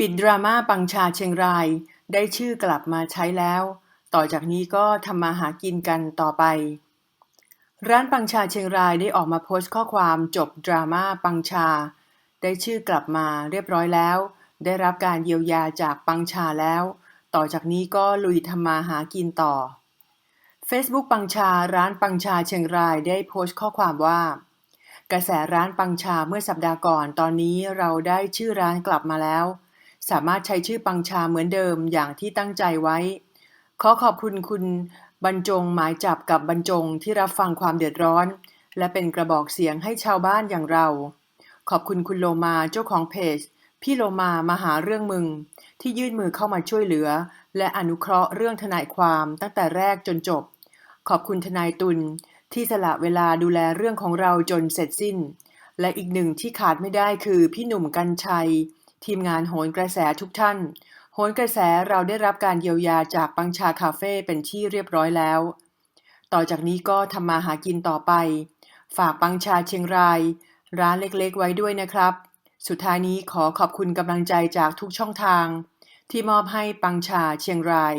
ปิดดราม่าปังชาเชียงราย ได้ชื่อกลับมาใช้แล้ว ต่อจากนี้ก็ทำมาหากินกันต่อไป ร้านปังชาเชียงรายได้ออกมาโพสต์ข้อความจบดราม่าปังชา ได้ชื่อกลับมาเรียบร้อยแล้ว ได้รับการเยียวยาจากปังชาแล้ว ต่อจากนี้ก็ลุยทำมาหากินต่อ Facebook ปังชาร้านปังชาเชียงรายได้โพสต์ข้อความว่า กระแสร้านปังชาเมื่อสัปดาห์ก่อนตอนนี้เราได้ชื่อร้านกลับมาแล้ว สามารถใช้ชื่อปังชาเหมือนเดิมอย่างที่ตั้งใจไว้ ขอขอบคุณคุณบรรจงหมายจับกับบรรจงที่รับฟังความเดือดร้อน และเป็นกระบอกเสียงให้ชาวบ้านอย่างเรา ขอบคุณคุณโลมาเจ้าของเพจ พี่โลมามาหาเรื่องมึง ที่ยื่นมือเข้ามาช่วยเหลือ และอนุเคราะห์เรื่องทนายความตั้งแต่แรกจนจบ ขอบคุณทนายตุลที่สละเวลาดูแลเรื่องของเราจนเสร็จสิ้น และอีกหนึ่งที่ขาดไม่ได้คือพี่หนุ่มกัญชัย ทีมงานโหนกระแสทุกท่าน โหนกระแสเราได้รับการเยียวยาจากปังชาคาเฟ่เป็นที่เรียบร้อยแล้ว ต่อจากนี้ก็ทำมาหากินต่อไป ฝากปังชาเชียงราย ร้านเล็กๆ ไว้ด้วยนะครับ สุดท้ายนี้ขอขอบคุณกำลังใจจากทุกช่องทาง ที่มอบให้ปังชาเชียงราย